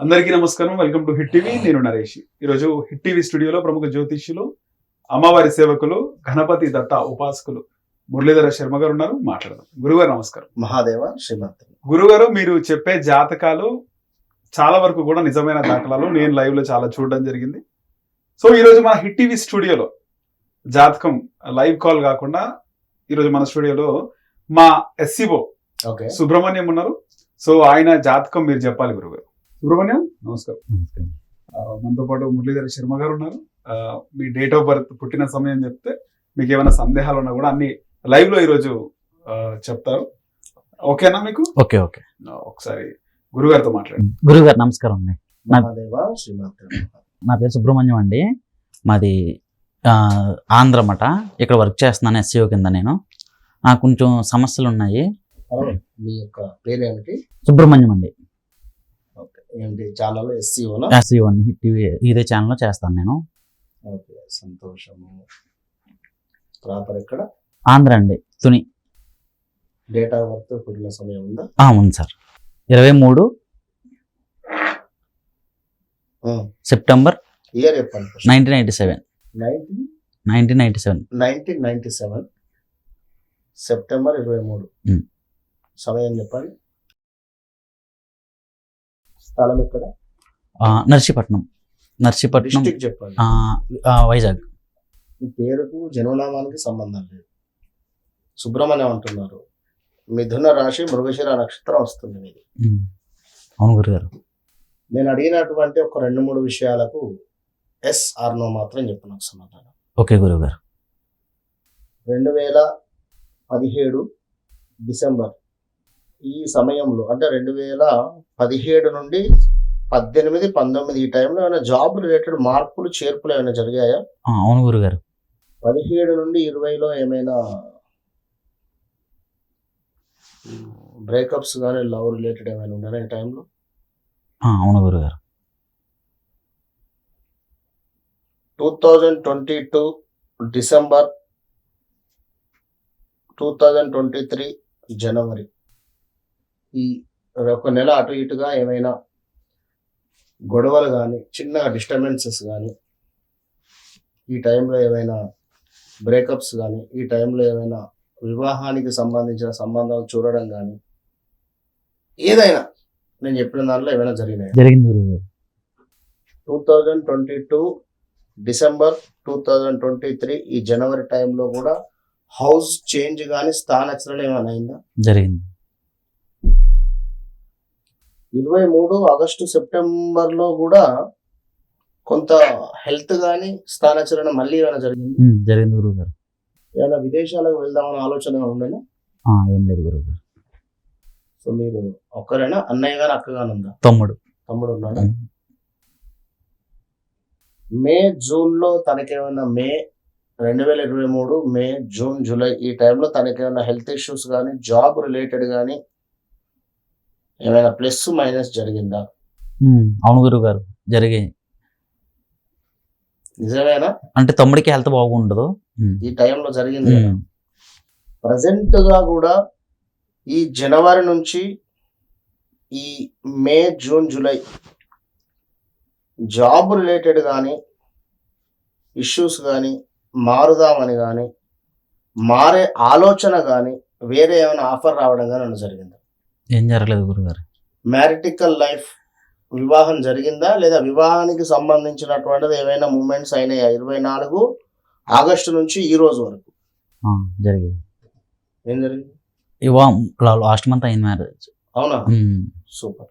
అందరికీ నమస్కారం. Welcome to hit TV నేను నరేష్. ఈరోజు హిట్ టీవీ స్టూడియోలో ప్రముఖ జ్యోతిష్యులు అమ్మవారి సేవకులు గణపతి దత్త ఉపాసకులు మురళీధర శర్మ గారు ఉన్నారు. మాట్లాడదాం. గురుగారు నమస్కారం. మహాదేవ శ్రీమంతుడు గురుగారు మీరు చెప్పే జాతకాలు చాలా వరకు కూడా నిజమైన దాఖలాలు. నేను లైవ్లో చాలా చూడడం జరిగింది. సో ఈరోజు మన హిట్ టీవీ స్టూడియోలో జాతకం లైవ్ కాల్ కాకుండా ఈరోజు మన స్టూడియోలో మా ఎస్సీఓ ఓకే. సుబ్రహ్మణ్యం ఉన్నారు. సో ఆయన జాతకం మీరు చెప్పాలి గురుగారు సుబ్రహ్మణ్యం నమస్కారం. మనతో పాటు మురళీధర శర్మ గారు ఉన్నారు. మీ డేట్ ఆఫ్ బర్త్ పుట్టిన సమయం చెప్తే మీకు ఏమైనా సందేహాలు ఉన్నా కూడా అన్ని లైవ్లో ఈరోజు చెప్తారు. ఓకేనా మీకు? Okay okay. ఒకసారి గురుగారితో మాట్లాడండి. గురుగారు నమస్కారం అండి. నా పేరు సుబ్రహ్మణ్యం అండి. మాది ఆ, ఆంధ్ర మట ఇక్కడ వర్క్ చేస్తున్నాను ఎస్సీఓ కింద నేను. నాకు కొంచెం సమస్యలు ఉన్నాయి. మీ యొక్క పేరు ఏమిటి సుబ్రహ్మణ్యం అండి. ఓకే. ఏంటి ఛానల్ ఎస్సీఓనా? ఎస్సీఓ అండి. టీవీ ఇదే ఛానల్లో చేస్తాను నేను. ఓకే. సంతోషము. ప్రాపర్ ఎక్కడ? ఆంధ్ర అండి. తుని. డేట్ ఆఫ్ బర్త్ పుట్టిన సమయం ఉందా? ఉంది సార్. ఇరవై మూడు సెప్టెంబర్ ఇయర్ చెప్పండి nineteen eighty seven. Nineteen? Nineteen eighty seven. Nineteen ninety seven. September ఇరవై మూడు. సమయం చెప్పండి స్థలం ఎక్కడ? నర్సీపట్నం. నర్సీపట్నం డిస్టిక్ చెప్పండి వైజాగ్. మీ పేరుకు జన్మనామానికి సంబంధం లేదు. సుబ్రహ్మణ్యం అంటున్నారు. మిథున రాశి మృగశిర నక్షత్రం వస్తుంది మీది. అవును గురుగారు. నేను అడిగినటువంటి ఒక రెండు మూడు విషయాలకు ఎస్ ఆర్ నో మాత్రం చెప్పు నాకు సమాధానం. ఓకే గురుగారు. రెండు వేల పదిహేడు డిసెంబర్ ఈ సమయంలో అంటే రెండు వేల పదిహేడు నుండి పద్దెనిమిది పంతొమ్మిది ఈ టైంలో ఏమైనా జాబ్ రిలేటెడ్ మార్పులు చేర్పులు ఏమైనా జరిగాయా? అవును గురుగారు. పదిహేడు నుండి ఇరవైలో ఏమైనా బ్రేకప్స్ కానీ లవ్ రిలేటెడ్ ఏమైనా ఉన్నాయా ఈ టైంలో? అవును గురుగారు. Two thousand twenty two December two thousand twenty three జనవరి. ఈ ఒక నెల అటు ఇటుగా ఏమైనా గొడవలు కానీ చిన్న డిస్టర్బెన్సెస్ కానీ ఈ టైంలో ఏమైనా బ్రేకప్స్ కానీ ఈ టైంలో ఏమైనా వివాహానికి సంబంధించిన సంబంధాలు చూడడం కానీ ఏదైనా నేను చెప్పిన దాంట్లో ఏమైనా జరిగినాయి? జరిగింది two thousand twenty two December two thousand twenty three ఈ జనవరి టైంలో కూడా హౌస్ చేంజ్ కానీ స్థానచలనం ఏమైనా అయిందా? జరిగింది. ఇరవై మూడు ఆగస్టు సెప్టెంబర్లో కూడా కొంత హెల్త్ కానీ స్థానచలనం మళ్ళీ ఏమైనా జరిగింది? జరిగింది గురుగారు ఏమైనా విదేశాలకు వెళ్దామన్న ఆలోచన ఉండేనా ఏం లేదు గురుగారు సో మీరు ఒక్కరైనా? అన్నయ్య గారు అక్క గాని ఉందా? తమ్ముడు. తమ్ముడు ఉన్నాడా. మే జూన్లో తనకేమైనా మే రెండు వేల ఇరవై మూడు మే జూన్ జూలై ఈ టైంలో తనకేమైనా హెల్త్ ఇష్యూస్ కానీ జాబ్ రిలేటెడ్ కానీ ఏమైనా ప్లస్ మైనస్ జరిగిందా? అవును గురుగారు జరిగాయి. నిజమేనా? అంటే తమ్ముడికి హెల్త్ బాగుండదు. ఈ టైంలో జరిగింది ప్రజెంట్గా కూడా ఈ జనవరి నుంచి ఈ May June July job related కానీ ఇష్యూస్ కానీ మారుదామని కానీ మారే ఆలోచన కానీ వేరే ఏమైనా ఆఫర్ రావడం కానీ జరిగిందా? ఏం జరగలేదు గురుగారు. మ్యారిటికల్ లైఫ్ వివాహం జరిగిందా లేదా వివాహానికి సంబంధించినటువంటిది ఏమైనా మూమెంట్స్ అయినాయా? ఇరవై నాలుగు ఆగస్టు నుంచి ఈ రోజు వరకు. ఆ, జరిగాయి ఏం జరిగింది? ఇవా లాస్ట్ మంత్ అయింది మ్యారేజ్. అవునా? Super.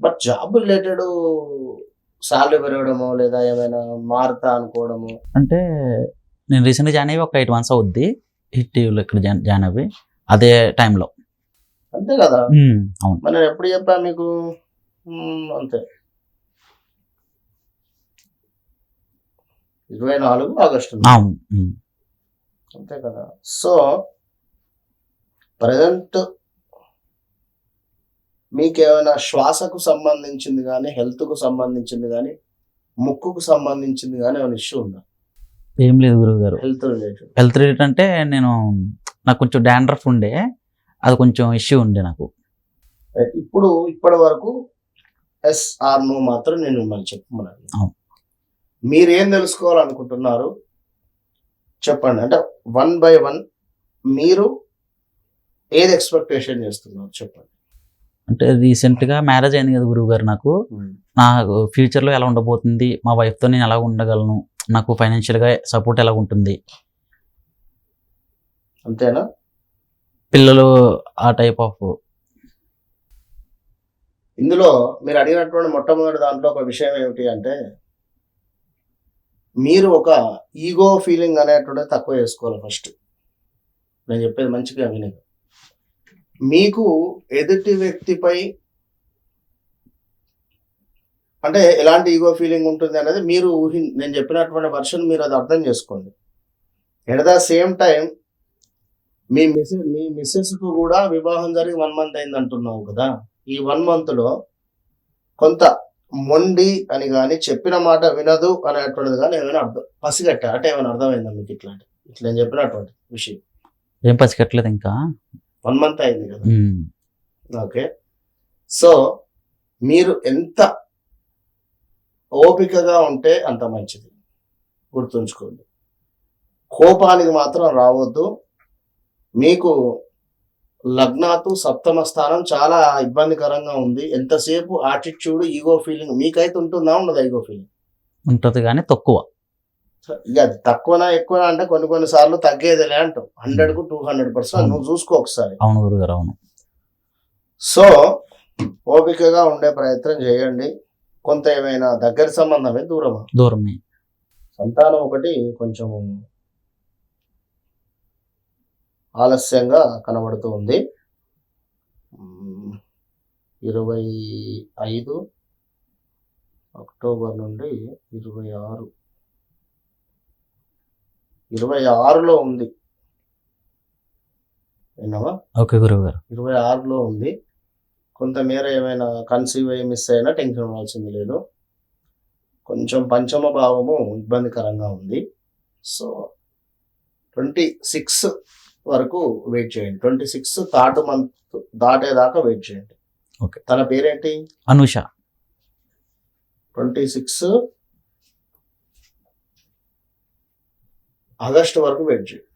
But job related salary పెరగడమో లేదా ఏమైనా మారుతా అనుకోవడము? అంటే నేను రీసెంట్గా జాయిన్ అయ్యి ఒక ఎయిట్ మంత్స్ అవుద్ది. హిట్ టీవీలో ఇక్కడ జాయిన్ జాయిన్ అవ్వి అదే టైంలో అంతే కదా? అవును. నేను ఎప్పుడు చెప్పా మీకు? అంతే. ఇరవై నాలుగు ఆగస్టు. అవును అంతే కదా? సో ప్రజెంట్ మీకేమైనా శ్వాసకు సంబంధించింది కానీ హెల్త్కు సంబంధించింది కానీ ముక్కుకు సంబంధించింది కానీ ఏమైనా ఇష్యూ ఉందా? ఏం లేదు గురువు గారు హెల్త్ రిలేటెడ్ హెల్త్ రిలేటెడ్ అంటే నేను నాకు కొంచెం డాండ్రఫ్ ఉండే అది కొంచెం ఇష్యూ ఉండే నాకు. ఇప్పుడు ఇప్పటి వరకు ఎస్ ఆర్ నో మాత్రం నేను మిమ్మల్ని చెప్పమన్నాను. మీరేం తెలుసుకోవాలనుకుంటున్నారు? చెప్పండి. అంటే వన్ బై వన్ మీరు ఏది ఎక్స్పెక్టేషన్ చేస్తున్నారు? చెప్పండి. అంటే రీసెంట్గా మ్యారేజ్ అయింది కదా గురువు గారు నాకు నాకు ఫ్యూచర్లో ఎలా ఉండబోతుంది? మా వైఫ్తో నేను ఎలా ఉండగలను? నాకు ఫైనాన్షియల్గా సపోర్ట్ ఎలా ఉంటుంది? అంతేనా? పిల్లలు ఆ టైప్ ఆఫ్ ఇందులో మీరు అడిగినటువంటి మొట్టమొదటి దాంట్లో ఒక విషయం ఏమిటి అంటే మీరు ఒక ఈగో ఫీలింగ్ అనేటువంటిది తక్కువ చేసుకోవాలి ఫస్ట్ నేను చెప్పేది మంచిగా విని. మీకు ఎదుటి వ్యక్తిపై అంటే ఎలాంటి ఈగో ఫీలింగ్ ఉంటుంది అనేది మీరు ఊహి నేను చెప్పినటువంటి వర్షన్ మీరు అది అర్థం చేసుకోండి. ఎట్ ద సేమ్ టైం మీ మిసెస్ మీ మిస్సెస్కు కూడా వివాహం జరిగి వన్ మంత్ అయింది అంటున్నావు కదా. ఈ వన్ మంత్లో కొంత మొండి అని కానీ చెప్పిన మాట వినదు అనేటువంటిది కానీ ఏమైనా అర్థం పసిగట్ట? అంటే ఏమైనా అర్థమైందా మీకు ఇట్లాంటి ఇట్లా నేను చెప్పినటువంటి విషయం? ఏం పసిగట్టలేదు ఇంకా? వన్ మంత్ అయింది కదా. ఓకే. సో మీరు ఎంత ఓపికగా ఉంటే అంత మంచిది. గుర్తుంచుకోండి. కోపానికి మాత్రం రావద్దు. మీకు లగ్నాతు సప్తమ స్థానం చాలా ఇబ్బందికరంగా ఉంది. ఎంతసేపు యాటిట్యూడ్ ఈగో ఫీలింగ్ మీకైతే ఉంటుందా ఉండదా ఈగో ఫీలింగ్ ఉంటుంది కానీ తక్కువ. ఇక అది తక్కువనా ఎక్కువనా అంటే కొన్ని కొన్ని సార్లు తగ్గేదిలే అంటాం. హండ్రెడ్కు టూ హండ్రెడ్ పర్సెంట్ నువ్వు చూసుకో ఒకసారి. అవును గురుగారు అవును. సో ఓపికగా ఉండే ప్రయత్నం చేయండి. కొంత ఏమైనా దగ్గర సంబంధమే దూరమా? దూరమే. సంతానం ఒకటి కొంచెం ఆలస్యంగా కనబడుతూ ఉంది. ఇరవై ఐదు అక్టోబర్ నుండి ఇరవై ఆరు. ఇరవై ఆరులో ఉంది. విన్నావా? ఓకే గురువు గారు ఇరవై ఆరులో ఉంది. కొంతమేర ఏమైనా కన్సీవ్ అయ్యి మిస్ అయినా టెన్షన్ అవ్వాల్సింది లేదు. కొంచెం పంచమ భావము ఇబ్బందికరంగా ఉంది. సో ట్వంటీ సిక్స్ వరకు వెయిట్ చేయండి. ట్వంటీ సిక్స్ థర్డ్ మంత్ దాటేదాకా వెయిట్ చేయండి. Okay. తన పేరేంటి? అనుష. ట్వంటీ సిక్స్ ఆగస్టు వరకు వెయిట్ చేయండి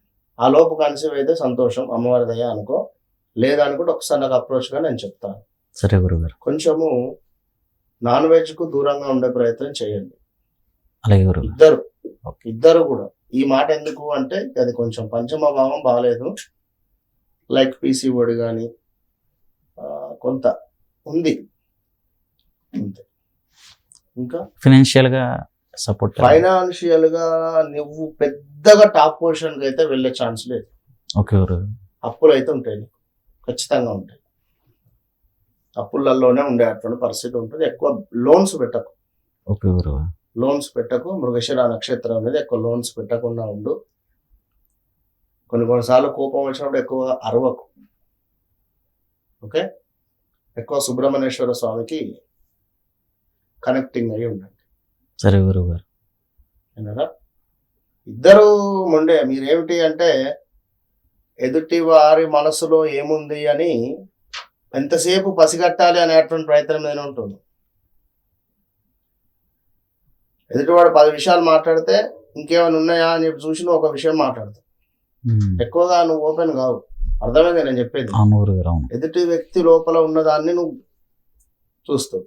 ఆ లోపు కన్సీవ్ అయితే సంతోషం. అమ్మవారి దయ అనుకో. లేదనుకుంటే ఒకసారి నాకు అప్రోచ్గా నేను చెప్తాను. సరే గురువు గారు కొంచెము నాన్ వెజ్కు దూరంగా ఉండే ప్రయత్నం చేయండి. అలాగే గురువు గారు ఇద్దరు ఇద్దరు కూడా. ఈ మాట ఎందుకు అంటే అది కొంచెం పంచమ భావం బాగాలేదు లైక్ పీసీ ఓడి కానీ కొంత ఉంది. అంతే. ఇంకా? ఫినాన్షియల్గా సపోర్ట్ ఫైనాన్షియల్గా నువ్వు పెద్దగా టాప్ పొజిషన్కి అయితే వెళ్ళే ఛాన్స్ లేదు. ఓకే. అప్పులు అయితే ఉంటాయి. ఖచ్చితంగా ఉంటాయి. అప్పులలోనే ఉండే అటువంటి పరిస్థితి ఉంటుంది. ఎక్కువ లోన్స్ పెట్టకు. ఓకే. లోన్స్ పెట్టకు మృగశిర నక్షత్రం అనేది ఎక్కువ లోన్స్ పెట్టకుండా ఉండు. కొన్ని కొన్నిసార్లు కోపం వచ్చినప్పుడు ఎక్కువ అరవకు. ఓకే? ఎక్కువ సుబ్రహ్మణ్యేశ్వర స్వామికి కనెక్టింగ్ అయి ఉండండి. సరే గురువు గారు. విన్నారా? ఇద్దరు మొండే మీరేమిటి అంటే ఎదుటి వారి మనసులో ఏముంది అని ఎంతసేపు పసిగట్టాలి అనేటువంటి ప్రయత్నం మీద ఉంటుంది. ఎదుటివాడు పది విషయాలు మాట్లాడితే ఇంకేమైనా ఉన్నాయా అని చెప్పి చూసి నువ్వు ఒక విషయం మాట్లాడతావు. ఎక్కువగా నువ్వు ఓపెన్ కావు. అర్థమైంది నేను చెప్పేది? ఎదుటి వ్యక్తి లోపల ఉన్నదాన్ని నువ్వు చూస్తావు.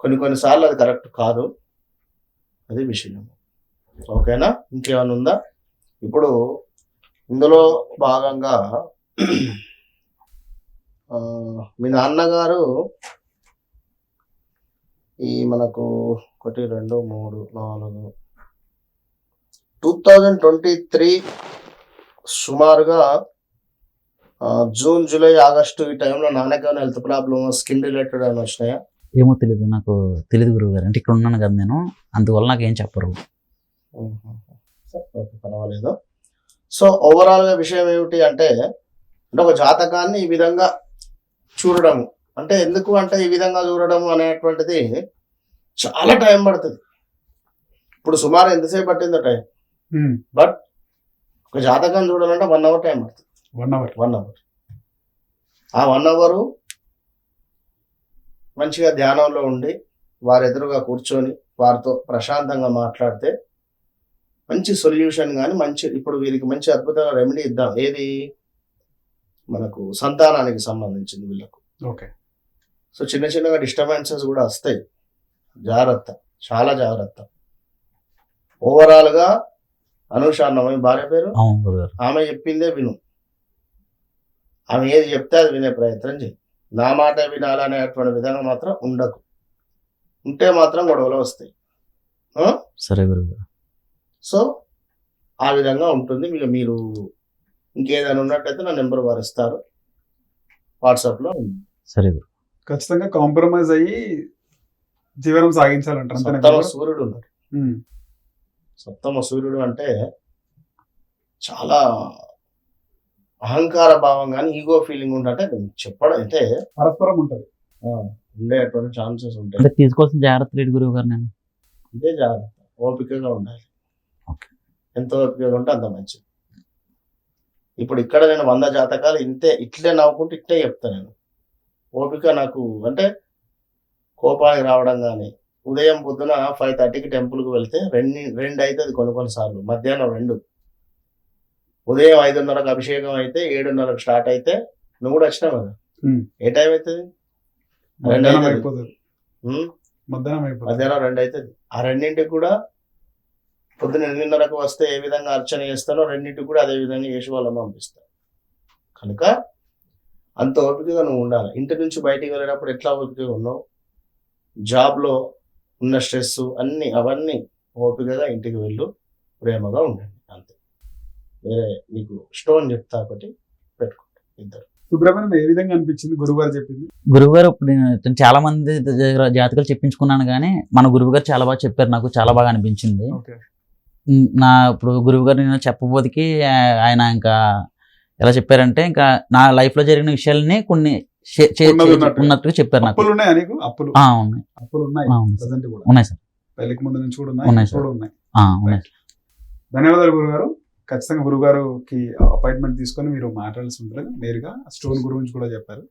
కొన్ని కొన్నిసార్లు అది కరెక్ట్ కాదు. అది విషయం ఓకేనా? ఇంకేమైనా ఉందా? ఇప్పుడు ఇందులో భాగంగా మీ నాన్నగారు ఈ మనకు ఒకటి రెండు మూడు నాలుగు. టూ థౌజండ్ ట్వంటీ త్రీ సుమారుగా జూన్ జూలై ఆగస్టు ఈ టైంలో నాన్నకి ఏమైనా హెల్త్ ప్రాబ్లమ్ స్కిన్ రిలేటెడ్ ఏమైనా వచ్చినాయా? ఏమో తెలియదు నాకు తెలియదు గురువు గారు. అంటే ఇక్కడ ఉన్నాను కదా నేను. అందువల్ల నాకు ఏం చెప్పరు. ఓకే పర్వాలేదు. సో ఓవరాల్గా విషయం ఏమిటి అంటే అంటే ఒక జాతకాన్ని ఈ విధంగా చూడడం అంటే ఎందుకు అంటే ఈ విధంగా చూడడం అనేటువంటిది చాలా టైం పడుతుంది. ఇప్పుడు సుమారు ఎంతసేపు పట్టిందో టైం. ఒక జాతకం చూడాలంటే వన్ అవర్ టైం పడుతుంది. One hour. One hour. ఆ వన్ అవరు మంచిగా ధ్యానంలో ఉండి వారి ఎదురుగా కూర్చొని వారితో ప్రశాంతంగా మాట్లాడితే మంచి సొల్యూషన్ కానీ మంచి ఇప్పుడు వీరికి మంచి అద్భుతమైన రెమెడీ ఇద్దాం. ఏది? మనకు సంతానానికి సంబంధించింది వీళ్ళకు. ఓకే. సో చిన్న చిన్నగా డిస్టర్బెన్సెస్ కూడా వస్తాయి. జాగ్రత్త. చాలా జాగ్రత్త. ఓవరాల్గా అనూష అన్నమయ్య భార్య పేరు? ఆమె చెప్పిందే విను. ఆమె ఏది చెప్తే అది వినే ప్రయత్నం చేయి. నా మాట వినాలనేటువంటి విధానం మాత్రం ఉండకు. ఉంటే మాత్రం గొడవలు వస్తాయి? సరే గురుగారు. సో ఆ విధంగా ఉంటుంది. మీకు మీరు ఇంకేదైనా ఉన్నట్టయితే నా నెంబర్ వారు ఇస్తారు. వాట్సాప్లో సరే గురు ఖచ్చితంగా కాంప్రమైజ్ అయ్యి జీవనం సాగించాలంటారు సప్తమ? సూర్యుడు ఉన్నారు. సప్తమ సూర్యుడు అంటే చాలా అహంకార భావం కానీ ఈగో ఫీలింగ్ ఉంటే చెప్పడం అంటే పరస్పరం ఉంటది. ఆ, ఉండేటువంటి ఛాన్సెస్ ఉంటాయి. తీసుకోవాల్సిన జాగ్రత్త ఏంటి గురువు గారు నేను. ఇదే జాగ్రత్త. ఓపికగా ఉండాలి. ఓకే. ఎంత ఓపికగా ఉంటే అంత మంచిది. ఇప్పుడు ఇక్కడ నేను వంద జాతకాలు ఇంతే ఇట్లే నవ్వుకుంటూ ఇట్లే చెప్తా నేను. ఓపిక నాకు అంటే కోపానికి రావడం కానీ ఉదయం పొద్దున ఫైవ్ థర్టీకి టెంపుల్కి వెళ్తే రెండు రెండు అవుతుంది కొన్ని కొన్నిసార్లు మధ్యాహ్నం రెండు. ఉదయం ఐదున్నరకు అభిషేకం అయితే ఏడున్నరకు స్టార్ట్ అయితే నువ్వు కూడా వచ్చినావు కదా. ఏ టైం అవుతుంది మధ్యాహ్నం రెండు అవుతుంది ఆ రెండింటికి కూడా పొద్దున ఎనిమిదిన్నరకు వస్తే ఏ విధంగా అర్చన చేస్తానో రెండింటికి కూడా అదే విధంగా చేసి వాళ్ళని పంపిస్తాను కనుక అంత ఓపికగా నువ్వు ఉండాలి. ఇంటి నుంచి బయటికి వెళ్ళేటప్పుడు ఎట్లా ఓపికగా ఉన్నావు? జాబ్లో ఉన్న స్ట్రెస్ అన్ని అవన్నీ ఓపికగా ఇంటికి వెళ్ళు. ప్రేమగా ఉండండి. అంతే. వేరే నీకు స్టోన్ చెప్తా ఒకటి పెట్టుకుంటా ఇద్దరు. సుబ్రహ్మణ్యం ఏ విధంగా అనిపించింది? గురువు గారు చెప్పింది? గురువు గారు ఇప్పుడు నేను చాలా మంది దగ్గర జాతకాలు చెప్పించుకున్నాను కానీ మన గురువు గారు చాలా బాగా చెప్పారు. నాకు చాలా బాగా అనిపించింది. నా ఇప్పుడు గురువు గారు నేను చెప్పబోదికి ఆయన ఇంకా ఎలా చెప్పారంటే ఇంకా నా లైఫ్లో జరిగిన విషయాలని కొన్ని ఉన్నట్టుగా. చెప్పారు నాకు. అప్పులు. ఉన్నాయా. అప్పులు ఉన్నాయి. సార్. ప్రజెంట్ కూడా. ఉన్నాయి సార్. పెళ్ళికి ముందు నుంచి కూడా ఉన్నాయి ఉన్నాయి సార్. కూడా ఉన్నాయి. ఆ, ఉన్నాయి ధన్యవాదాలు గురుగారు. ఖచ్చితంగా గురుగారుకి అపాయింట్మెంట్ తీసుకొని మీరు మాట్లాడాల్సి ఉంటుంది. నేరుగా స్టోన్ గురించి కూడా చెప్పారు.